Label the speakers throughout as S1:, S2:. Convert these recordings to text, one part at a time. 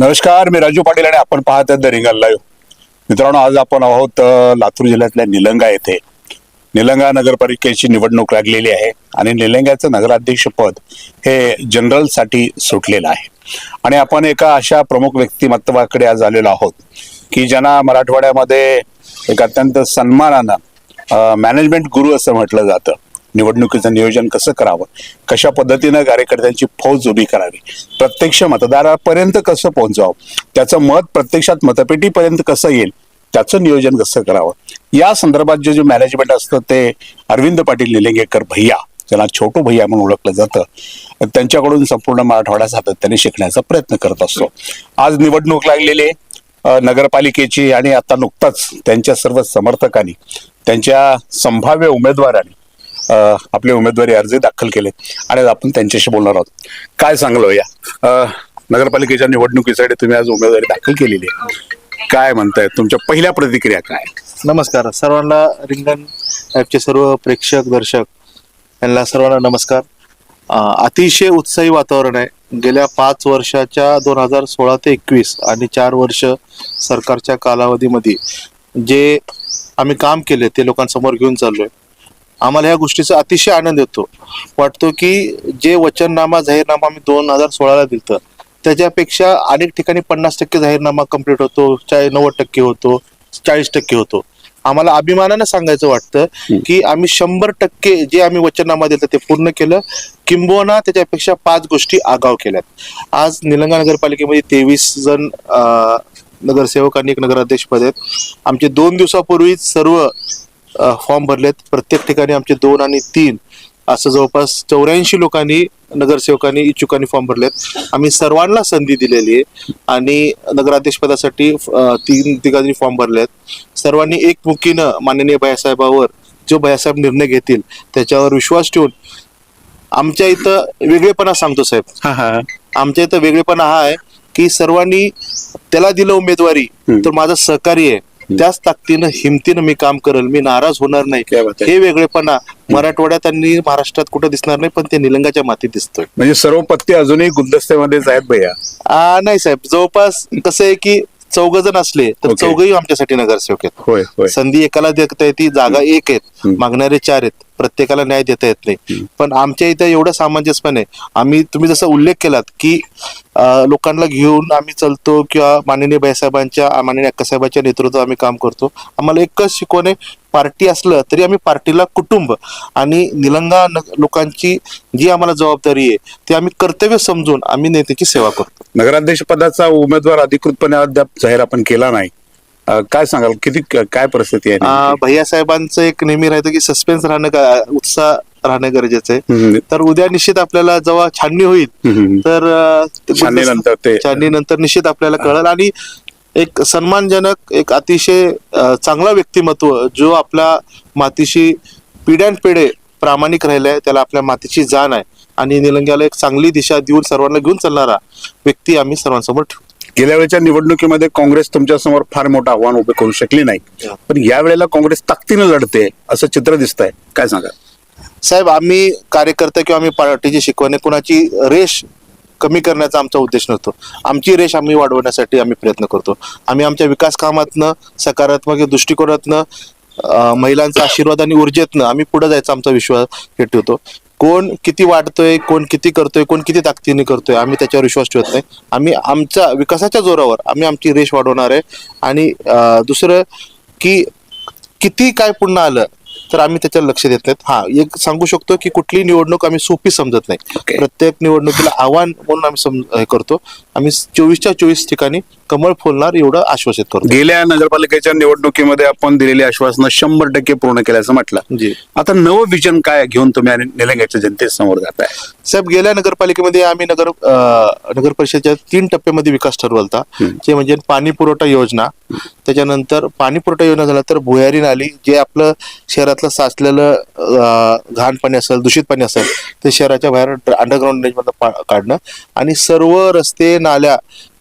S1: नमस्कार मी राजू पाटील आणि आपण पाहत आहेत द रिंगल लाईव्ह. मित्रांनो आज आपण आहोत लातूर जिल्ह्यातल्या निलंगा येथे. निलंगा नगरपालिकेची निवडणूक लागलेली आहे आणि निलंग्याचं नगराध्यक्षपद हे जनरलसाठी सुटलेलं आहे. आणि आपण एका अशा प्रमुख व्यक्तिमत्वाकडे आज आलेलो आहोत की ज्यांना मराठवाड्यामध्ये एक अत्यंत सन्मानानं मॅनेजमेंट गुरु असं म्हटलं जातं. निवडणुकीचं नियोजन कसं करावं? कशा पद्धतीनं कार्यकर्त्यांची फौज उभी करावी? प्रत्यक्ष मतदारापर्यंत कसं पोहोचवावं? त्याचं मत प्रत्यक्षात मतपेटीपर्यंत कसं येईल? त्याचं नियोजन कसं करावं? या संदर्भात जे जे मॅनेजमेंट असतं ते अरविंद पाटील निलंगेकर भैया ज्यांना छोटू भैया म्हणून ओळखलं जातं त्यांच्याकडून संपूर्ण मराठवाडा सातत्याने शिकण्याचा प्रयत्न करत असतो. आज निवडणूक लागलेली नगरपालिकेची आणि आता नुकताच त्यांच्या सर्व समर्थकांनी त्यांच्या संभाव्य उमेदवारांनी आपले उमेदवारी अर्ज दाखल केले. आणि आज आपण त्यांच्याशी बोलणार आहोत. काय सांगलो या नगरपालिकेच्या निवडणुकीसाठी तुम्ही आज उमेदवारी दाखल केलेली आहे. काय म्हणताय? तुमच्या पहिल्या प्रतिक्रिया काय?
S2: नमस्कार. सर्वांना रिंगण ॲपचे सर्व प्रेक्षक दर्शक यांना सर्वांना नमस्कार. अतिशय उत्साही वातावरण आहे. गेल्या पाच वर्षाच्या दोन हजार सोळा ते एकवीस आणि चार वर्ष सरकारच्या कालावधीमध्ये जे आम्ही काम केले ते लोकांसमोर घेऊन चाललोय. आम्हाला ह्या गोष्टीचा अतिशय आनंद येतो. वाटतो की जे वचननामा जाहीरनामा आम्ही दोन हजार सोळाला दिलतं त्याच्यापेक्षा अनेक ठिकाणी पन्नास टक्के जाहीरनामा कंप्लीट होतो चाळीस नव्वद टक्के होतो चाळीस टक्के होतो. आम्हाला अभिमानानं सांगायचं वाटतं की आम्ही शंभर टक्के जे आम्ही वचननामा दिलं ते पूर्ण केलं. किंबहुना त्याच्यापेक्षा पाच गोष्टी आगाव केल्यात. आज निलंगा नगरपालिकेमध्ये तेवीस जण नगरसेवक आणि एक नगराध्यक्ष पद आहेत. आमचे दोन दिवसापूर्वीच सर्व फॉर्म भरलेत. प्रत्येक ठिकाणी आमचे दोन आणि तीन असं जवळपास चौऱ्याऐंशी लोकांनी नगरसेवकांनी इच्छुकांनी फॉर्म भरलेत. आम्ही सर्वांना संधी दिलेली आहे आणि नगराध्यक्षपदासाठी तीन तिघांनी फॉर्म भरलेत. सर्वांनी एकमुखीनं माननीय भैयासाहेबावर जो भैयासाहेब निर्णय घेतील त्याच्यावर विश्वास ठेवून आमच्या इथं वेगळेपणा सांगतो साहेब. आमच्या इथं वेगळेपणा हा आहे की सर्वांनी त्याला दिलं उमेदवारी. तर माझं सहकार्य आहे. त्याच ताकदीनं हिमतीनं मी काम करेल. मी नाराज होणार नाही. हे वेगळेपणा मराठवाड्यात आणि महाराष्ट्रात कुठं दिसणार नाही पण ते निलंगाच्या मातीत दिसतोय.
S1: म्हणजे सर्व पत्ते अजूनही गुलदस्त्यामध्येच आहेत भैया.
S2: नाही साहेब. जवळपास कसं आहे की चौघ जण असले तर
S1: Okay.
S2: चौघही आमच्यासाठी नगरसेवक आहेत.
S1: होय होय.
S2: संधी एकाला देता येते जागा एक आहेत. मागणारे चार आहेत. प्रत्येकाला न्याय देता येत नाही. पण आमच्या इथं एवढं सामंजस्यपण आहे आम्ही तुम्ही जसा उल्लेख केलात की अं, लोकांना घेऊन आम्ही चालतो किंवा माननीय बाईसाहेबांच्या माननीय अक्कासाहेबांच्या नेतृत्वात आम्ही काम करतो. आम्हाला एकच शिकवणे पार्टी असलं तरी आम्ही पार्टीला कुटुंब आणि निलंगा लोकांची जी आम्हाला जबाबदारी आहे ती आम्ही कर्तव्य समजून आम्ही नेत्याची सेवा करतो.
S1: नगराध्यक्ष पदाचा उमेदवार अधिकृतपणे अद्याप जाहीर आपण केला नाही. काय सांगाल? किती काय परिस्थिती आहे
S2: भैया साहेबांचं एक नेहमी राहतं की सस्पेन्स राहणं उत्साह राहणं गरजेचं आहे. तर उद्या निश्चित आपल्याला जेव्हा छाननी होईल. तर ते
S1: छाननीनंतर
S2: निश्चित आपल्याला कळेल. आणि एक सन्मानजनक एक अतिशय चांगला व्यक्तिमत्व जो आपल्या मातीशी पिढ्यानपिढे प्रामाणिक राहिलाय त्याला आपल्या मातीची जाण आहे. आणि निलंग्याला एक चांगली दिशा देऊन सर्वांना घेऊन चालणारा व्यक्ती आम्ही सर्वांसमोर ठेवू
S1: गेल्या वेळेच्या निवडणुकीमध्ये काँग्रेस तुमच्यासमोर फार मोठं आव्हान उभे करू शकली नाही. पण या वेळेला काँग्रेस ताकदीनं लढते असं चित्र दिसतंय. काय सांगा
S2: साहेब आम्ही कार्यकर्ते किंवा आम्ही पार्टीची शिकवणे कुणाची रेश कमी करण्याचा आमचा उद्देश नसतो. आमची रेष आम्ही वाढवण्यासाठी आम्ही प्रयत्न करतो. आम्ही आमच्या विकास कामातनं सकारात्मक दृष्टिकोनातनं महिलांचा आशीर्वाद आणि ऊर्जेतनं आम्ही पुढे जायचा आमचा विश्वास हे ठेवतो. कोण किती वाढतोय कोण किती करतोय कोण किती ताकदीने करतोय आम्ही त्याच्यावर विश्वास ठेवत नाही. आम्ही आमच्या विकासाच्या जोरावर आम्ही आमची रेष वाढवणार आहे. आणि दुसरं की किती काय पुन्हा आलं तर आम्ही त्याच्यावर लक्ष देत नाहीत. हा एक सांगू शकतो की कुठली निवडणूक आम्ही सोपी समजत नाही. प्रत्येक निवडणुकीला आव्हान म्हणून आम्ही सम हे करतो. आम्ही चोवीसच्या चोवीस ठिकाणी कमळ फुलणार एवढं आश्वासित करतो.
S1: गेल्या नगरपालिकेच्या निवडणुकीमध्ये आपण दिलेली आश्वासनं शंभर टक्के पूर्ण केल्याचं म्हटलं.
S2: जी.
S1: आता नवं विजन काय घेऊन तुम्ही आणि निलंग्याच्या जनतेसमोर जाताय?
S2: साहेब गेल्या नगरपालिकेमध्ये आम्ही नगर नगर परिषदेच्या तीन टप्प्यामध्ये विकास ठरवलता. जे म्हणजे पाणी पुरवठा योजना. त्याच्यानंतर पाणी पुरवठा योजना झाला तर भुयारी नाली जे आपलं शहरातलं साचलेलं घाण पाणी असेल दूषित पाणी असेल ते शहराच्या बाहेर अंडरग्राऊंड मधनं काढणं आणि सर्व रस्ते नाल्या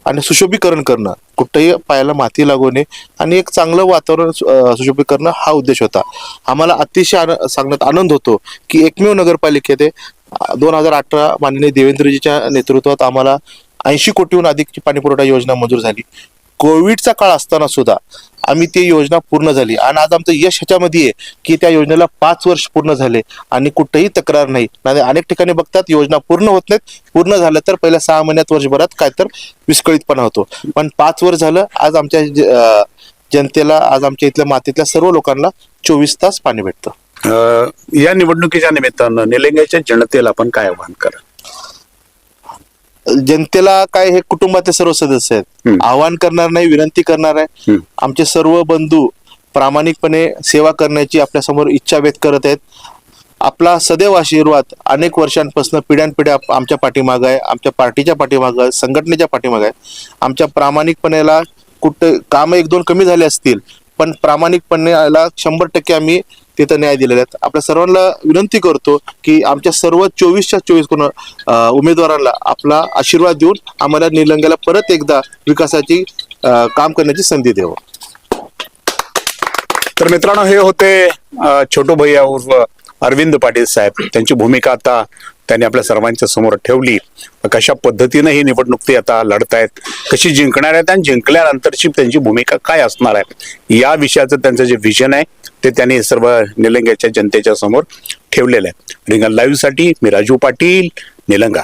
S2: आणि सुशोभीकरण करणं. कुठेही पायाला माती लागू नये आणि एक चांगलं वातावरण अं, सुशोभित करणं हा उद्देश होता. आम्हाला अतिशय आन- सांगण्यात आनंद होतो की एकमेव नगरपालिकेत दोन हजार अठरा माननीय देवेंद्रजीच्या नेतृत्वात आम्हाला ऐंशी कोटीहून अधिकची पाणीपुरवठा योजना मंजूर झाली. कोविडचा काळ असताना सुद्धा आम्ही ती योजना पूर्ण झाली. आणि आज आमचं यश ह्याच्यामध्ये आहे की त्या योजनेला पाच वर्ष पूर्ण झाले आणि कुठेही तक्रार नाही. नाही अनेक ठिकाणी बघतात योजना पूर्ण होत नाहीत. पूर्ण झालं तर पहिल्या सहा महिन्यात वर्षभरात काय तर विस्कळीतपणा होतो. पण पाच वर्ष झालं आज आमच्या ज- जनतेला आज आमच्या इथल्या मातीतल्या सर्व लोकांना चोवीस तास पाणी भेटतं.
S1: या निवडणुकीच्या निमित्तानं निलंग्याच्या जनतेला आपण काय आव्हान करा?
S2: जनतेला काय हे कुटुंबातले सर्व सदस्य आहेत. आवाहन करणार नाही विनंती करणार आहे. आमचे सर्व बंधू प्रामाणिकपणे सेवा करण्याची आपल्यासमोर इच्छा व्यक्त करत आहेत. आपला सदैव आशीर्वाद अनेक वर्षांपासून पिढ्यानपिढ्या आमच्या पाठीमागं आहे. आमच्या पार्टीच्या पाठीमागं आहे. संघटनेच्या पाठीमागं आहे. आमच्या प्रामाणिकपणेला कुठं काम एक दोन कमी झाले असतील पण प्रामाणिकपणेला शंभर टक्के आम्ही तिथं न्याय दिलेले आहेत. आपल्या सर्वांना विनंती करतो की आमच्या सर्व चोवीसच्या चोवीस कोण उमेदवारांना आपला आशीर्वाद देऊन आम्हाला निलंग्याला परत एकदा विकासाची काम करण्याची संधी देव
S1: तर मित्रांनो हे होते छोटू भैया उर्फ अरविंद पाटील साहेब. त्यांची भूमिका आता त्यांनी आपल्या सर्वांच्या समोर ठेवली. कशा पद्धतीनं ही निवडणूक ते आता लढतायत कशी जिंकणार आहेत आणि जिंकल्यानंतरची त्यांची भूमिका काय असणार आहे या विषयाचं त्यांचं जे विजन आहे ते त्यांनी सर्व निलंग्याच्या जनतेच्या समोर ठेवलेलं आहे. रिंगण लाईव्हसाठी मी राजू पाटील निलंगा.